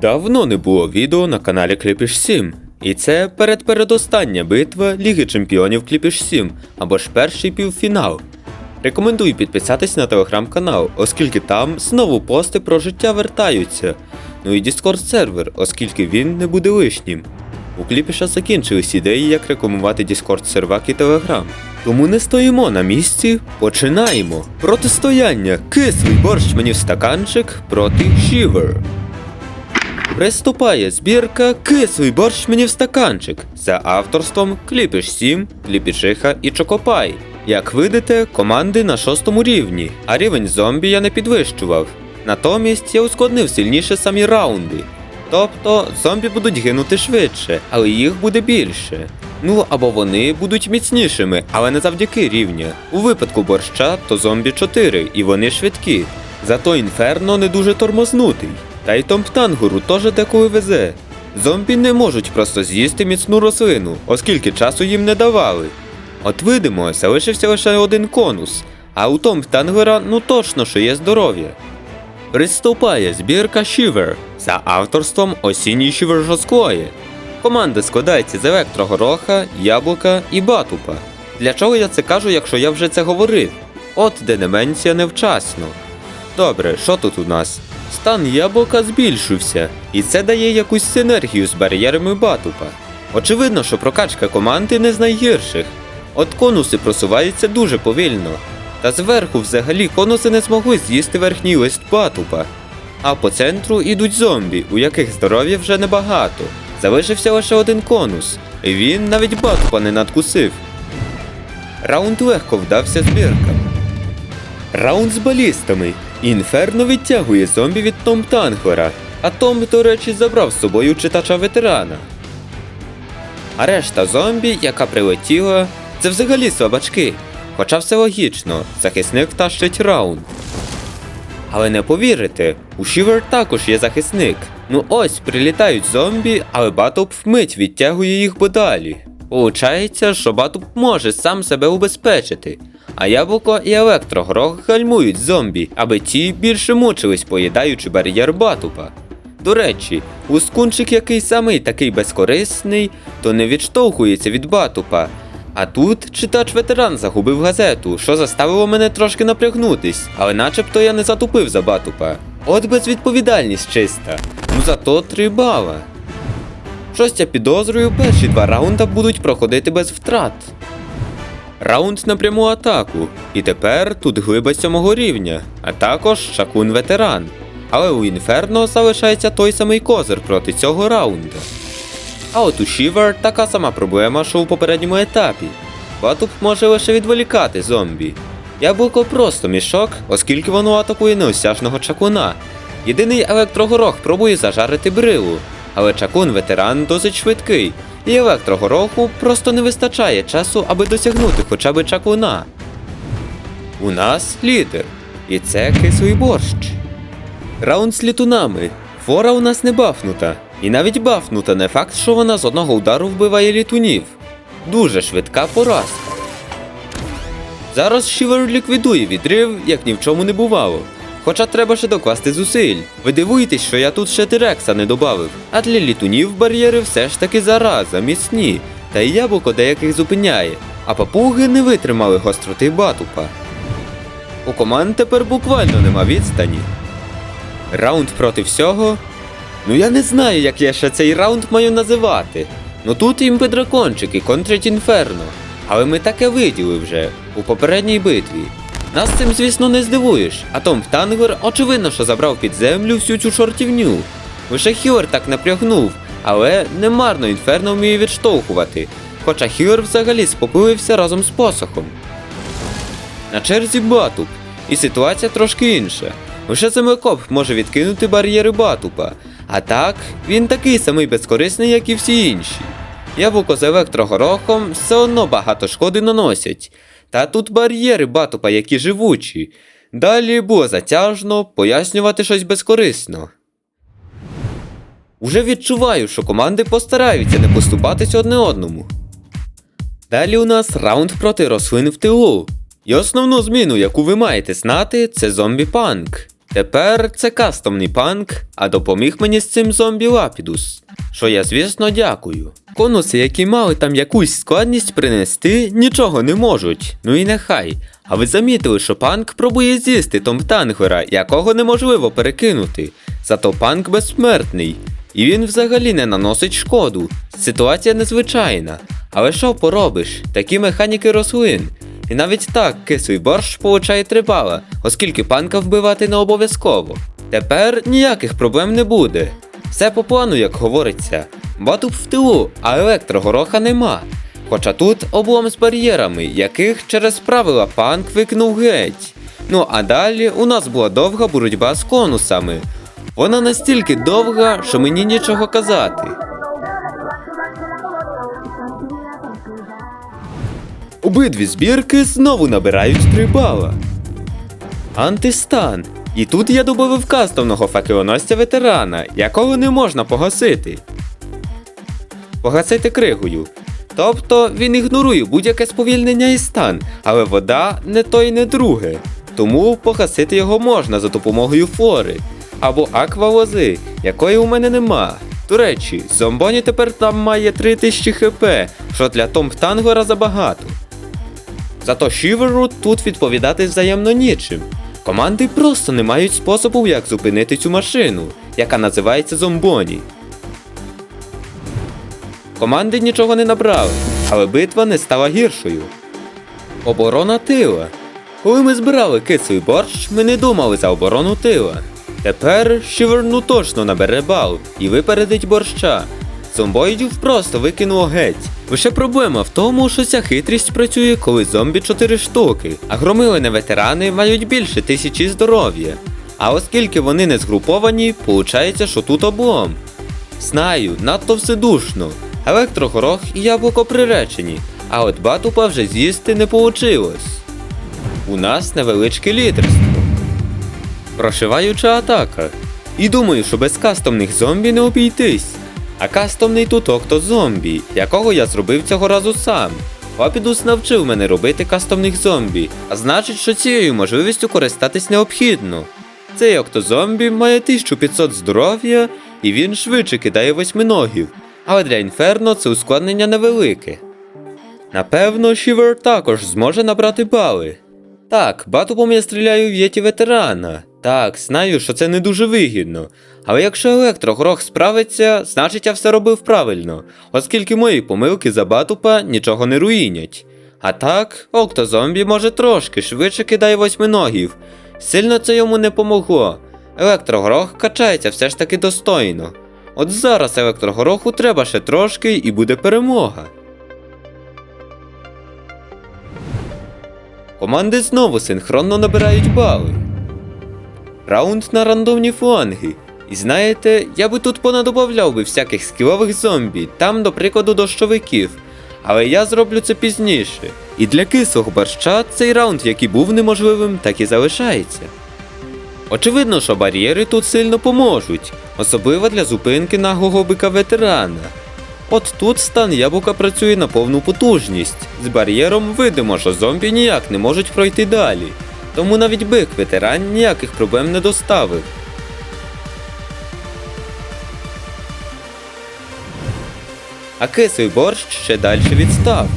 Давно не було відео на каналі Кліпіш 7. І це передпередостання битва Ліги Чемпіонів Кліпіш 7 або ж перший півфінал. Рекомендую підписатись на телеграм-канал, оскільки там знову пости про життя вертаються. Ну і Discord сервер, оскільки він не буде лишнім. У Кліпіша закінчились ідеї, як рекламувати Discord сервак і Telegram. Тому не стоїмо на місці, починаємо. Протистояння кислий борщ мені в стаканчик проти Shiver. Приступає збірка Кислий борщ мені в стаканчик за авторством Кліпіш 7, Кліпішиха і Чокопай. Як видите, команди на шостому рівні, а рівень зомбі я не підвищував. Натомість я ускладнив сильніше самі раунди. Тобто зомбі будуть гинути швидше, але їх буде більше. Ну або вони будуть міцнішими, але не завдяки рівня. У випадку борща то зомбі 4, і вони швидкі. Зато інферно не дуже тормознутий. Та й Томптангуру теж деколи везе. Зомбі не можуть просто з'їсти міцну рослину, оскільки часу їм не давали. От видимо, залишився лише один конус, а у Томптангера ну точно що є здоров'я. Приступає збірка Shiver за авторством осінній Shiver жорсткої. Команда складається з електрогороха, яблука і батупа. Для чого я це кажу, якщо я вже це говорив? От де деменція невчасно. Добре, що тут у нас? Стан яблука збільшився, і це дає якусь синергію з бар'єрами батупа. Очевидно, що прокачка команди не з найгірших. От конуси просуваються дуже повільно. Та зверху взагалі конуси не змогли з'їсти верхній лист батупа. А по центру ідуть зомбі, у яких здоров'я вже небагато. Залишився лише один конус, і він навіть батупа не надкусив. Раунд легко вдався збіркам. Раунд з балістами. Інферно відтягує зомбі від Том Тангора, а Том, до речі, забрав з собою читача ветерана. А решта зомбі, яка прилетіла, це взагалі слабачки. Хоча все логічно, захисник тащить раунд. Але не повірите, у Шівер також є захисник. Ну ось прилітають зомбі, але Батуп вмить відтягує їх подалі. Получається, що Батуп може сам себе убезпечити, а яблуко і електрогрох гальмують зомбі, аби ті більше мучились, поїдаючи бар'єр Батупа. До речі, лускунчик, який самий такий безкорисний, то не відштовхується від Батупа. А тут читач ветеран загубив газету, що заставило мене трошки напрягнутись, але начебто я не затупив за Батупа. От безвідповідальність чиста. Ну зато три бала. Щось я підозрюю, перші два раунда будуть проходити без втрат. Раунд на пряму атаку. І тепер тут глиба сьомого рівня, а також шакун ветеран. Але у Інферно залишається той самий козир проти цього раунда. А от у Шівер така сама проблема, що у попередньому етапі. Батуп може лише відволікати зомбі. Яблуко просто мішок, оскільки воно атакує неосяжного чакуна. Єдиний електрогорох пробує зажарити брилу, але чакун ветеран досить швидкий, і електрогороху просто не вистачає часу, аби досягнути хоча б чакуна. У нас лідер, і це кислий борщ. Раунд з літунами. Фора у нас не бафнута. І навіть бафнута не факт, що вона з одного удару вбиває літунів. Дуже швидка поразка. Зараз Шівер ліквідує відрив, як ні в чому не бувало. Хоча треба ще докласти зусиль. Ви дивуєтесь, що я тут ще Терекса не добавив. А для літунів бар'єри все ж таки зараза, міцні, та й яблуко деяких зупиняє. А папуги не витримали гостроти батупа. У команд тепер буквально нема відстані. Раунд проти всього. Ну я не знаю, як я ще цей раунд маю називати. Ну тут імпи-дракончики контрять інферно. Але ми таке виділи вже у попередній битві. Нас цим, звісно, не здивуєш, а Том Тангер очевидно, що забрав під землю всю цю шортівню. Лише Хілер так напрягнув, але немарно інферно вміє відштовхувати. Хоча Хілер взагалі спокоївся разом з посохом. На черзі Батуп, і ситуація трошки інша. Лише землекоп може відкинути бар'єри Батупа, а так він такий самий безкорисний, як і всі інші. Яблуко з електрогорохом все одно багато шкоди наносять. Та тут бар'єри Батупа, які живучі. Далі було затяжно пояснювати щось безкорисно. Уже відчуваю, що команди постараються не поступатись одне одному. Далі у нас раунд проти рослин в тилу. І основну зміну, яку ви маєте знати, це зомбі-панк. Тепер це кастомний панк, а допоміг мені з цим зомбі Лапідус. Що я, звісно, дякую. Конуси, які мали там якусь складність принести, нічого не можуть. Ну і нехай. А ви замітили, що панк пробує з'їсти Том Тангера, якого неможливо перекинути. Зато панк безсмертний. І він взагалі не наносить шкоду. Ситуація незвичайна. Але що поробиш? Такі механіки рослин. І навіть так кислий борщ получає 3 бала, оскільки панка вбивати не обов'язково. Тепер ніяких проблем не буде. Все по плану, як говориться. Батуб в тилу, а електрогороха нема. Хоча тут облом з бар'єрами, яких через правила панк викинув геть. Ну а далі у нас була довга боротьба з конусами. Вона настільки довга, що мені нічого казати. Обидві збірки знову набирають 3 бала. Антистан. І тут я добавив кастомного факелоносця ветерана, якого не можна погасити. Погасити кригою. Тобто він ігнорує будь-яке сповільнення і стан, але вода не то й не друге. Тому погасити його можна за допомогою флори або аквалози, якої у мене нема. До речі, зомбоні тепер там має 3000 хп, що для Том Тангора забагато. Зато Шіверу тут відповідати взаємно нічим. Команди просто не мають способу, як зупинити цю машину, яка називається Зомбоні. Команди нічого не набрали, але битва не стала гіршою. Оборона тила. Коли ми збирали кислий борщ, ми не думали за оборону тила. Тепер Шівер ну точно набере бал і випередить борща. Зомбоїдів просто викинуло геть. Лише проблема в тому, що ця хитрість працює, коли зомбі 4 штуки, а громилини ветерани мають більше тисячі здоров'я. А оскільки вони не згруповані, получається, що тут облом. Знаю, надто вседушно. Електрогорох і яблуко приречені, а от батупа вже з'їсти не получилось. У нас невеличке лідерство. Прошиваюча атака. І думаю, що без кастомних зомбі не обійтись. А кастомний тут октозомбі, якого я зробив цього разу сам. Лапідус навчив мене робити кастомних зомбі, а значить, що цією можливістю користатись необхідно. Цей октозомбі має 1500 здоров'я, і він швидше кидає восьминогів, але для інферно це ускладнення невелике. Напевно, Шівер також зможе набрати бали. Так, батупом я стріляю в єті ветерана. Так, знаю, що це не дуже вигідно. Але якщо електрогрох справиться, значить я все робив правильно, оскільки мої помилки за батупа нічого не руїнять. А так, октозомбі може трошки швидше кидає восьминогів. Сильно це йому не помогло. Електрогрох качається все ж таки достойно. От зараз електрогороху треба ще трошки і буде перемога. Команди знову синхронно набирають бали. Раунд на рандомні фланги. І знаєте, я би тут понадобавляв би всяких скілових зомбі, там, до прикладу, дощовиків. Але я зроблю це пізніше. І для кислого борща цей раунд, який був неможливим, так і залишається. Очевидно, що бар'єри тут сильно поможуть, особливо для зупинки наглого бика ветерана. От тут стан яблука працює на повну потужність. З бар'єром видимо, що зомбі ніяк не можуть пройти далі. Тому навіть бик ветеран ніяких проблем не доставив. А кислий борщ ще далі відстав.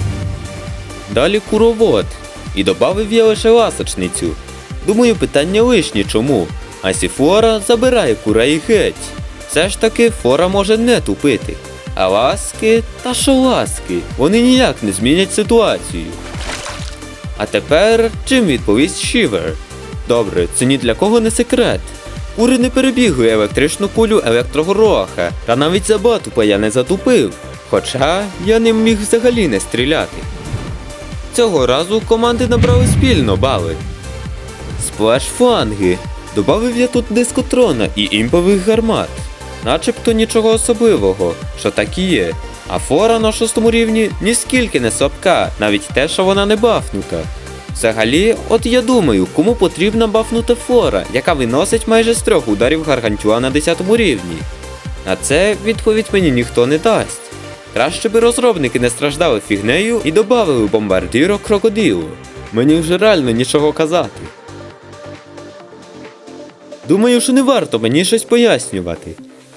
Далі куровод. І добавив я лише ласочницю. Думаю, питання лишні чому. А Сіфора забирає курей геть. Все ж таки фора може не тупити. А ласки, та що ласки, вони ніяк не змінять ситуацію. А тепер чим відповість Шівер? Добре, це ні для кого не секрет. Кури не перебігли електричну кулю електрогороха, та навіть за батупа я не затупив. Хоча я ним міг взагалі не стріляти. Цього разу команди набрали спільно бали. Сплеш фланги. Добавив я тут дискотрона і імпових гармат. Начебто нічого особливого, що так і є. А фора на шостому рівні ніскільки не слабка, навіть те, що вона не бафнута. Взагалі, от я думаю, кому потрібна бафнута фора, яка виносить майже з трьох ударів гаргантюа на 10 рівні. На це відповідь мені ніхто не дасть. Краще би розробники не страждали фігнею і додали бомбардіро крокодилу. Мені вже реально нічого казати. Думаю, що не варто мені щось пояснювати.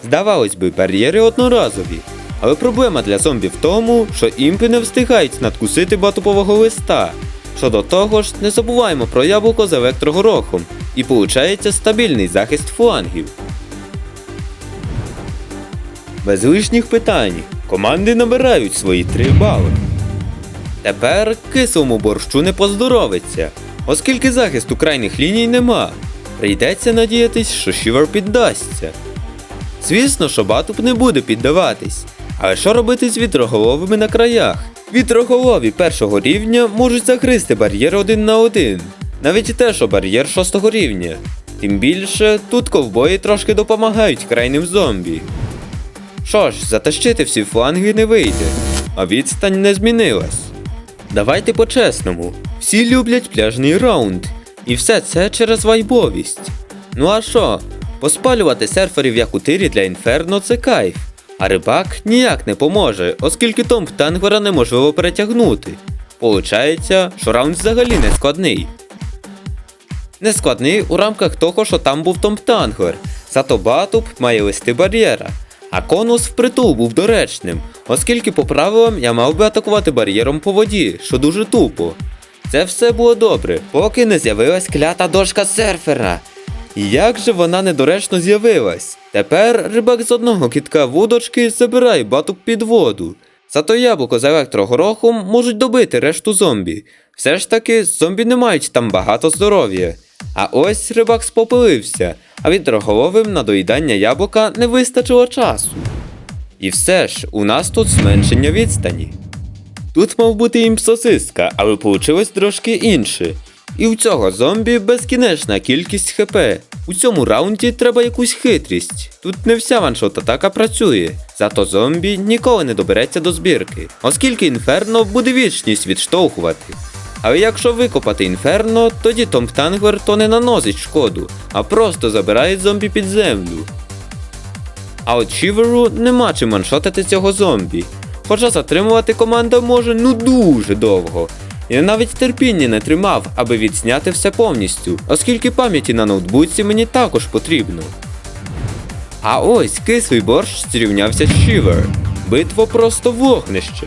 Здавалось би, бар'єри одноразові. Але проблема для зомбі в тому, що імпи не встигають надкусити батупового листа. Що до того ж, не забуваємо про яблуко з електрогорохом, і получається стабільний захист флангів. Без лишніх питань команди набирають свої 3 бали. Тепер кислому борщу не поздоровиться, оскільки захисту крайніх ліній нема. Прийдеться надіятись, що Шівер піддасться. Звісно, що Батуп не буде піддаватись. Але що робити з вітроголовими на краях? Вітроголові першого рівня можуть загризти бар'єр один на один. Навіть те, що бар'єр шостого рівня. Тим більше, тут ковбої трошки допомагають крайним зомбі. Що ж, затащити всі фланги не вийде, а відстань не змінилась. Давайте по-чесному. Всі люблять пляжний раунд. І все це через вайбовість. Ну а що? Поспалювати серферів як у тирі для інферно це кайф. А рибак ніяк не поможе, оскільки томп тангвера неможливо перетягнути. Получається, що раунд взагалі не складний. Не складний у рамках того, що там був Томп Тангвер, зато Батуп має листи бар'єра. А конус впритул був доречним, оскільки по правилам я мав би атакувати бар'єром по воді, що дуже тупо. Це все було добре, поки не з'явилась клята дошка серфера. Як же вона недоречно з'явилась? Тепер рибак з одного кітка вудочки забирає батук під воду. Зато яблуко з електрогорохом можуть добити решту зомбі. Все ж таки, зомбі не мають там багато здоров'я. А ось рибак спопилився, а вітроголовим на доїдання яблука не вистачило часу. І все ж, у нас тут зменшення відстані. Тут мав бути імпсосиска, але вийшло трошки інше. І у цього зомбі безкінечна кількість хп. У цьому раунді треба якусь хитрість. Тут не вся ваншот атака працює, зато зомбі ніколи не добереться до збірки, оскільки інферно буде вічність відштовхувати. Але якщо викопати інферно, тоді Том Тангвер то не наносить шкоду, а просто забирає зомбі під землю. А от Шіверу нема чим маншотити цього зомбі. Хоча затримувати команда може ну дуже довго. Я навіть терпіння не тримав, аби відзняти все повністю, оскільки пам'яті на ноутбуці мені також потрібно. А ось кислий борщ зрівнявся з Шівер. Битва просто вогнище.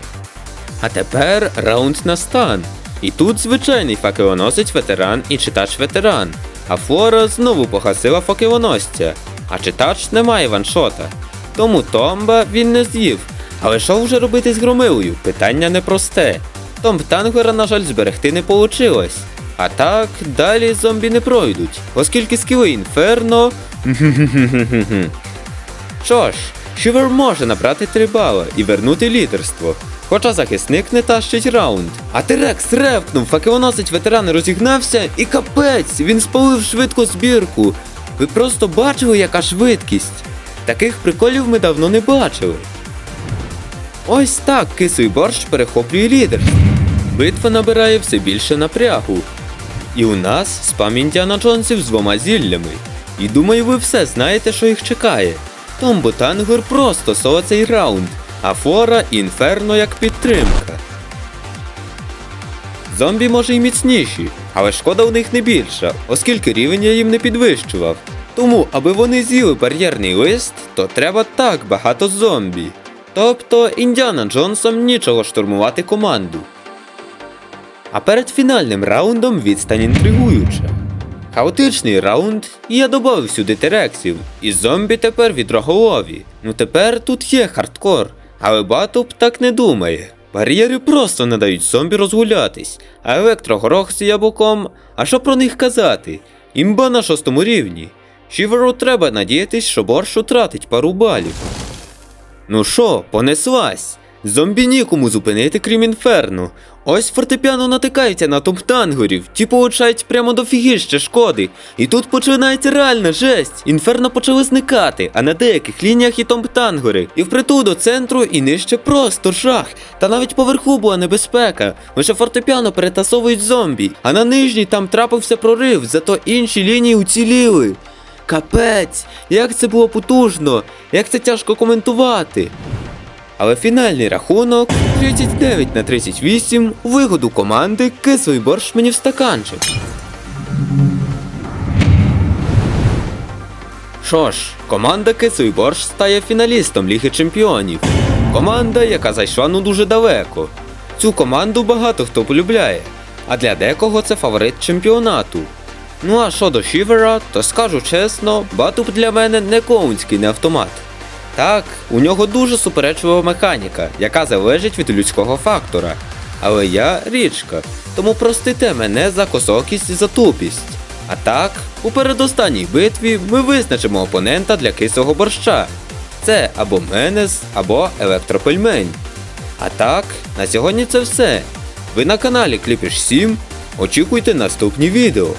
А тепер раунд на стан. І тут звичайний факелоносець ветеран і читач ветеран. А Флора знову погасила факелоносця, а читач не має ваншота. Тому Томба він не з'їв. Але що вже робити з громилою? Питання непросте. Том Тангера, на жаль, зберегти не получилось. А так, далі зомбі не пройдуть, оскільки скіли інферно. Що ж, Шівер може набрати 3 бали і вернути лідерство. Хоча захисник не тащить раунд. А Терекс ревкнув, факелоносець ветеран розігнався і капець, він спалив швидко збірку. Ви просто бачили, яка швидкість? Таких приколів ми давно не бачили. Ось так кислий борщ перехоплює лідерство. Битва набирає все більше напрягу. І у нас спам Індіана Джонсів з двома зіллями. І думаю, ви все знаєте, що їх чекає. Том Ботангер просто соло цей раунд, а Флора і Інферно як підтримка. Зомбі може й міцніші, але шкода у них не більша, оскільки рівень я їм не підвищував. Тому, аби вони з'їли бар'єрний лист, то треба так багато зомбі. Тобто Індіана Джонсом нічого штурмувати команду. А перед фінальним раундом відстань інтригуюча. Хаотичний раунд, і я додав сюди терексів, і зомбі тепер відроголові. Ну тепер тут є хардкор, але Батуп так не думає. Бар'єри просто не дають зомбі розгулятись, а електрогорох з яблуком, а що про них казати? Імба на шостому рівні. Шіверу треба надіятись, що борщ утратить пару балів. Ну що, понеслась? Зомбі нікому зупинити, крім інферно. Ось фортепіано натикається на топ-тангерів, ті получають прямо до фігіща шкоди. І тут починається реальна жесть. Інферно почали зникати, а на деяких лініях і топ-тангери. І впритул до центру і нижче просто жах. Та навіть поверху була небезпека. Лише фортепіано перетасовують зомбі, а на нижній там трапився прорив, зато інші лінії уціліли. Капець, як це було потужно, як це тяжко коментувати. Але фінальний рахунок 39 на 38 вигоду команди кислий борщ мені в стаканчик. Що ж, команда Кисий Борщ стає фіналістом Ліги Чемпіонів. Команда, яка зайшла ну дуже далеко. Цю команду багато хто полюбляє, а для декого це фаворит чемпіонату. Ну а щодо Шівера, то скажу чесно, Батуп для мене не клоунський не автомат. Так, у нього дуже суперечлива механіка, яка залежить від людського фактора. Але я річка, тому простите мене за косокість і за тупість. А так, у передостанній битві ми визначимо опонента для кисого борща. Це або Менес, або Електропельмень. А так, на сьогодні це все. Ви на каналі Кліпіш 7. Очікуйте наступні відео.